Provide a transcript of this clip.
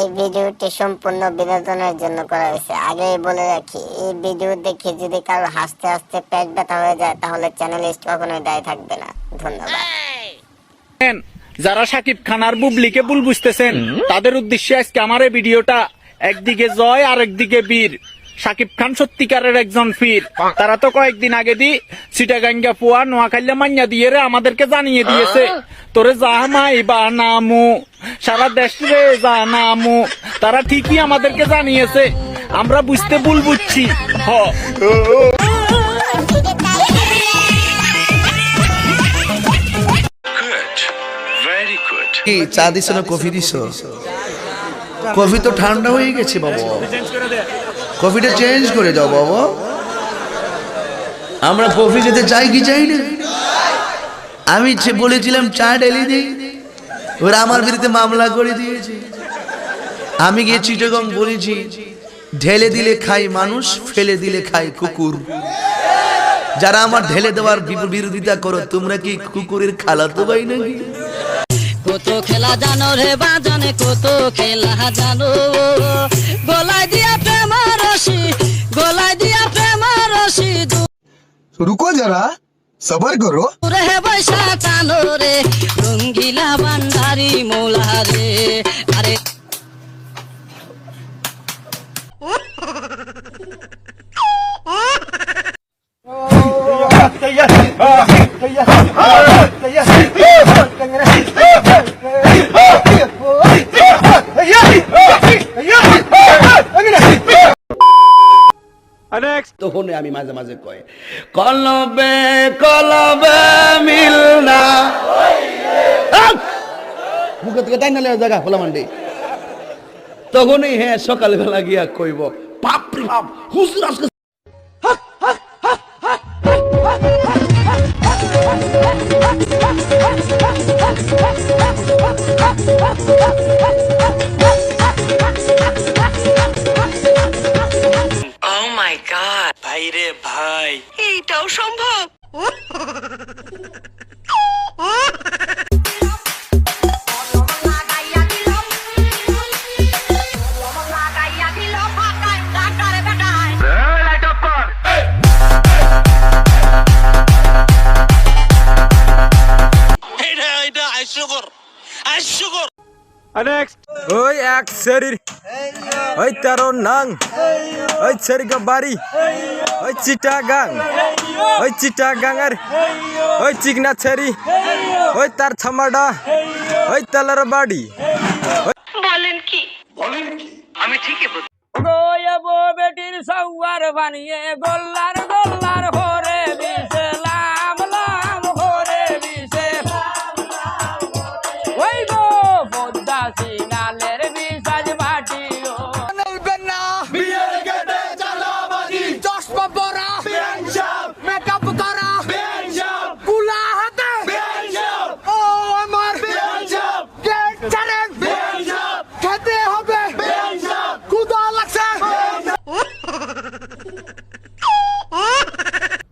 এই ভিডিওটি সম্পূর্ণ বিনোদনের জন্য করা হয়েছে। আগেই বলে রাখি এই ভিডিও দেখে যদি কারও হাসতে হাসতে পেট ব্যথা হয়ে যায় তাহলে চ্যানেলিস্ট কখনোই দায়ী থাকবে না। ধন্যবাদ। যারা সাকিব খানার বুবলিকে ভুল বুঝতেছেন তাদের উদ্দেশ্যে আজকে আমার এই ভিডিওটা একদিকে জয় আর একদিকে বীর। সাকিব খান সত্যিকারের একজন ফির। তারা তো কয়েকদিন আগে দি সিটা সিটাগাঙ্গা পুয়া নোয়াখালী মান্যা দিয়ে রে আমাদেরকে জানিয়ে দিয়েছে তোরে জাহামাই বা নামু সারা দেশ রে যা নামু। তারা ঠিকই আমাদেরকে জানিয়েছে আমরা বুঝতে ভুল বুঝছি হ। কি? চা দিছ না কফি দিছ কফি তো ঠান্ডা হয়ে গেছে বাবা। কফিটা চেঞ্জ করে দাও বাবা। আমরা কফি খেতে চাই কি চাই না? আমি যে বলেছিলাম চা ডেলি দিই ওরা আমার বিরুদ্ধে মামলা করে দিয়েছে। আমি গিয়ে চিটগং বলেছি ঢেলে দিলে খাই মানুষ ফেলে দিলে খাই কুকুর। যারা আমার ঢেলে দেওয়ার বিরোধিতা করো তোমরা কি কুকুরের খালাতো ভাই নাকি? কত খেলা জানো রে বাজানে কত খেলা জানো? গলায় দিয়া প্রেম রশি গলায় দিয়া প্রেম রশি রুকো যারা সবর করো। রে বৈশা টানো রে রঙ্গিলা বান্দারি মোলা রে। আরে আমি মাঝে মাঝে কয় কলবে কলবে মিল না! মুখে থেকে তাই নালে জায়গা, খোলা মান্ডি তখনই হ্যাঁ সকালবেলা গিয়া কইব, বাপরে বাপ, হুজুর আজকে এইটাও সম্ভব ওই এক শরীর ওই তেরো নাং ওই শরীর বাড়ি ওই চিটা গাং ওই চিটা গাঙের ওই চিকনা ছেড়ি ওই তার থামাডা ওই তেলার বাড়ি। গোয়াবো বেটির সৌয়ার বানিয়ে গোল্লার